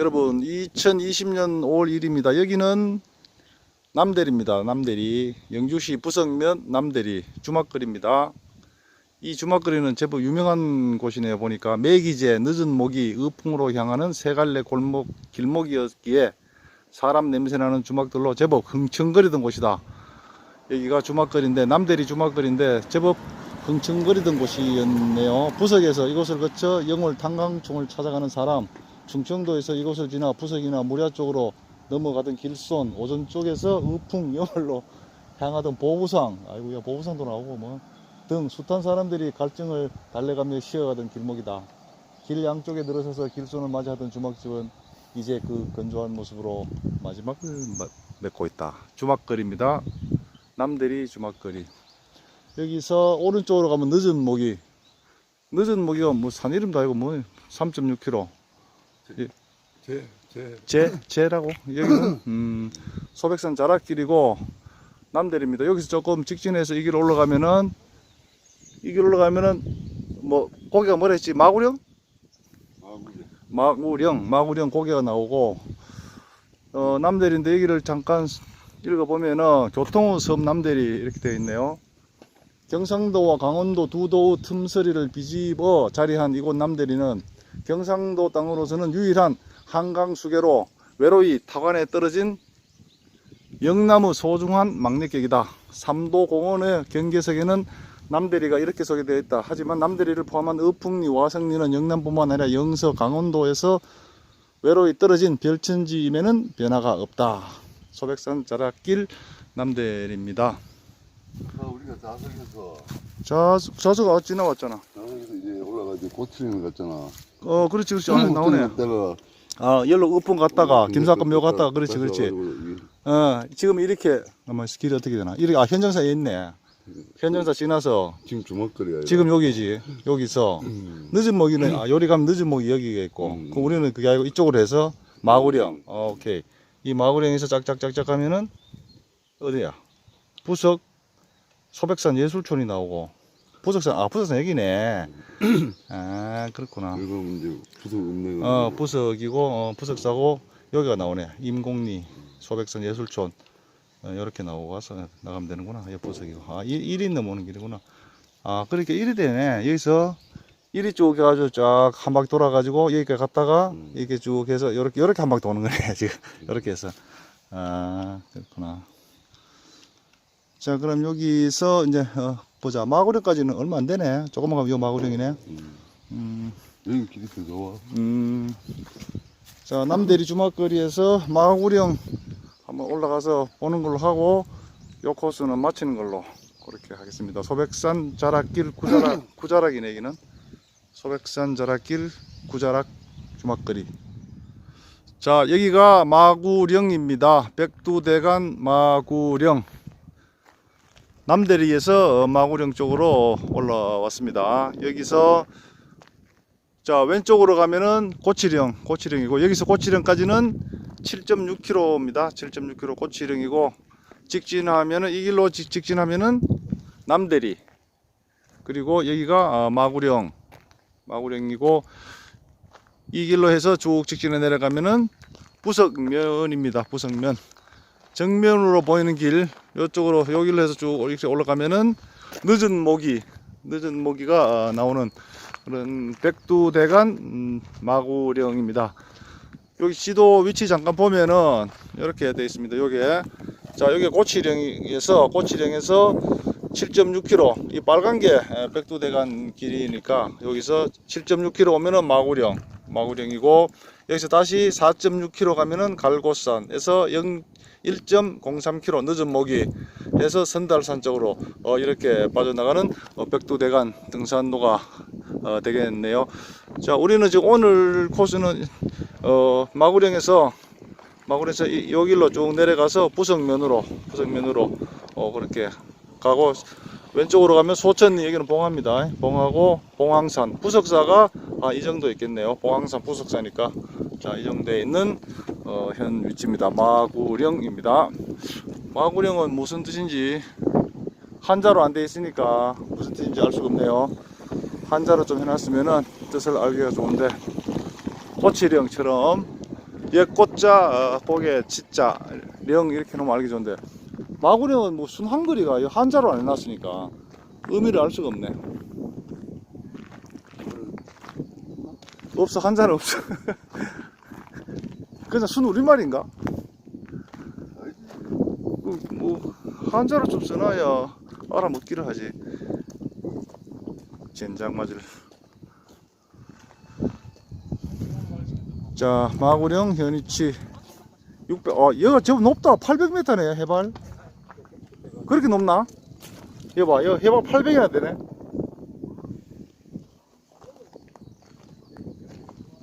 여러분 2020년 5월 1일입니다. 여기는 남대리입니다. 남대리 영주시 부석면 남대리 주막거리입니다. 이 주막거리는 제법 유명한 곳이네요. 보니까 매기제 늦은 모기 의풍으로 향하는 세 갈래 골목 길목이었기에 사람 냄새나는 주막들로 제법 흥청거리던 곳이다. 여기가 주막거리인데 남대리 주막거리인데 제법 흥청거리던 곳이었네요. 부석에서 이곳을 거쳐 영월 탄광총을 찾아가는 사람 충청도에서 이곳을 지나 부석이나 무려 쪽으로 넘어가던 길손 오전 쪽에서 의풍 영월로 향하던 보부상 아이고야 보부상도 나오고 뭐 등 숱한 사람들이 갈증을 달래가며 쉬어가던 길목이다. 길 양쪽에 늘어서서 길손을 맞이하던 주막집은 이제 그 건조한 모습으로 마지막을 마- 맺고 있다. 주막거리입니다. 남대리 주막거리. 여기서 오른쪽으로 가면 늦은 모기. 늦은 모기가 뭐 산 이름도 아니고 뭐 3.6km. 제, 제. 제, 제라고? 여기는, 음, 소백산 자락길이고, 남대리입니다. 여기서 조금 직진해서 이 길 올라가면은, 이 길 올라가면은, 뭐, 고개가 뭐라 했지? 마구령? 아, 그래. 마구령, 마구령 고개가 나오고, 어, 남대리인데 여기를 잠깐 읽어보면은, 교통우 섬 남대리 이렇게 되어 있네요. 경상도와 강원도 두 도의 틈서리를 비집어 자리한 이곳 남대리는 경상도 땅으로서는 유일한 한강 수계로 외로이 타관에 떨어진 영남의 소중한 막내격이다. 삼도 공원의 경계석에는 남대리가 이렇게 소개되어 있다. 하지만 남대리를 포함한 의풍리, 와성리는 영남뿐만 아니라 영서, 강원도에서 외로이 떨어진 별천지임에는 변화가 없다. 소백산 자락길 남대리입니다. 아, 우리가 자석에서, 자, 자수가 지나왔잖아. 올라 가지고 고치는 갔잖아. 어, 그렇지, 그렇지. 안에 나오네. 내가 아, 열로 의풍 갔다가, 김사건 묘 갔다가, 그렇지, 그렇지. 어, 지금 이렇게, 아마 길이 어떻게 되나? 이렇게, 아, 현정사에 있네. 현정사 지나서, 지금 주먹거리야. 지금 여기지. 여기서, 음. 늦은 모기는, 아, 요리 가면 늦은 모기 여기가 있고, 음. 그 우리는 그게 아니고 이쪽으로 해서, 마구령. 어, 오케이. 이 마구령에서 짝짝짝짝 하면은, 어디야? 부석, 소백산 예술촌이 나오고, 부석산, 아, 부석산 여기네. 아, 그렇구나. 그리고 이제 부속 없네. 어, 부석이고, 어, 부석사고, 여기가 나오네. 임곡리, 소백산 예술촌. 어, 이렇게 나오고 와서 나가면 되는구나. 이 부석이고. 아, 1, 인 넘어오는 길이구나. 아, 그렇게 1이 되네. 여기서 1이 쭉 해가지고 쫙 한 바퀴 돌아가지고 여기까지 갔다가 음. 이렇게 쭉 해서 이렇게, 이렇게 한 바퀴 도는 거네. 지금. 이렇게 해서. 아, 그렇구나. 자, 그럼 여기서 이제, 어, 보자. 마구령까지는 얼마 안 되네. 조금만 가면 요 마구령이네. 음. 음. 여기 길이 더 좋아. 음, 자 남대리 주막거리에서 마구령 한번 올라가서 보는 걸로 하고 요 코스는 마치는 걸로 그렇게 하겠습니다. 소백산 자락길 구자락 구자락이네 여기는 소백산 자락길 구자락 주막거리. 자 여기가 마구령입니다. 백두대간 마구령. 남대리에서 마구령 쪽으로 올라왔습니다. 여기서 자 왼쪽으로 가면은 고치령 고치령이고 여기서 고치령까지는 7.6km입니다. 7.6km 고치령이고 직진하면은 이 길로 직- 직진하면은 남대리. 그리고 여기가 아, 마구령. 마구령이고 이 길로 해서 쭉 직진해 내려가면은 부석면입니다. 부석면 정면으로 보이는 길 이쪽으로 여기로 해서 쭉 이렇게 올라가면은 늦은 모기 늦은 모기가 아, 나오는 그런 백두대간 음, 마구령입니다. 여기 지도 위치 잠깐 보면은 이렇게 되어 있습니다. 요게 자 여기 고치령에서 고치령에서 7.6km 이 빨간 게 에, 백두대간 길이니까 여기서 7.6km 오면은 마구령 마구령이고 여기서 다시 4.6km 가면은 갈고산에서 0 1.03km 늦은 모기 해서 선달산 쪽으로 어, 이렇게 빠져나가는 어, 백두대간 등산로가 어, 되겠네요. 자, 우리는 지금 오늘 코스는 어, 마구령에서 마구령에서 이, 요 길로 쭉 내려가서 부석면으로 부석면으로 어, 그렇게 가고 왼쪽으로 가면 소천리 여기는 봉화입니다. 봉화고 봉황산 부석사가 아, 이 정도 있겠네요. 봉황산 부석사니까 자, 이 정도에 있는 어, 현 위치입니다. 마구령입니다. 마구령은 무슨 뜻인지 한자로 안 돼 있으니까 무슨 뜻인지 알 수가 없네요. 한자로 좀 해놨으면은 뜻을 알기가 좋은데 고치령처럼 예 꽃자 어, 치자 령 이렇게 놓으면 알기 좋은데 마구령은 뭐순 한글이가 이 한자로 안 해놨으니까 의미를 알 수가 없네 없어 한자는 없어 그냥 순 우리말인가? 그, 뭐 한자로 좀 써놔야 알아먹기를 하지. 젠장 맞을. 자 마구령 현위치 600 어, 여기가 저 높다. 800m네 해발. 그렇게 높나? 여봐 여 해발 800이나 되네.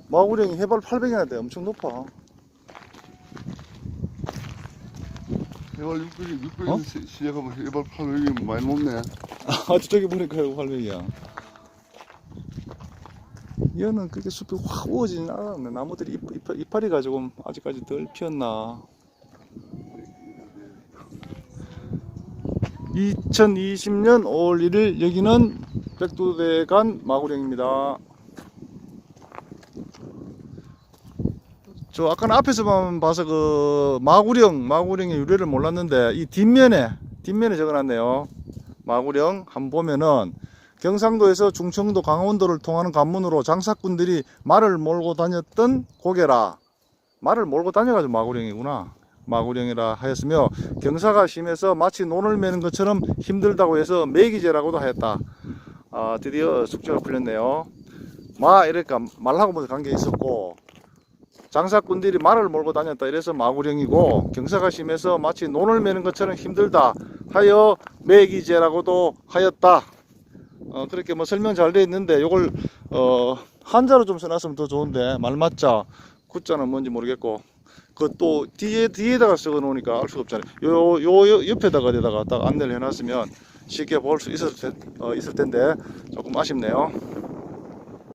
마구령이 해발 800이나 돼. 엄청 높아 해발 600이 600이 어? 시작하면 해발 800이 많이 높네. 아 저기 보니까 800이야 얘는 그렇게 숲이 확 우거지진 않았네 나무들이 잎, 잎, 이파리가 조금 아직까지 덜 피었나 2020년 5월 1일 여기는 백두대간 마구령입니다 저 아까 앞에서만 봐서 그 마구령 마구령의 유래를 몰랐는데 이 뒷면에 뒷면에 적어놨네요. 마구령 한번 보면은 경상도에서 중청도 강원도를 통하는 관문으로 장사꾼들이 말을 몰고 다녔던 고개라. 말을 몰고 다녀가지고 마구령이구나. 마구령이라 하였으며 경사가 심해서 마치 논을 매는 것처럼 힘들다고 해서 매기제라고도 하였다. 아, 드디어 숙제가 풀렸네요. 마 이러니까 말하고 뭐 관계 있었고 장사꾼들이 말을 몰고 다녔다 이래서 마구령이고 경사가 심해서 마치 논을 매는 것처럼 힘들다 하여 매기제라고도 하였다. 어, 그렇게 뭐 설명 잘 돼 있는데 요걸 어, 한자로 좀 써놨으면 더 좋은데 말맞자. 구자는 뭔지 모르겠고 그 또 뒤에 뒤에다가 적어 놓으니까 알 수가 없잖아요. 요, 요, 요 옆에다가 어디다가 딱 안내를 해놨으면 쉽게 볼 수 있었을, 텐- 어, 있을 텐데 조금 아쉽네요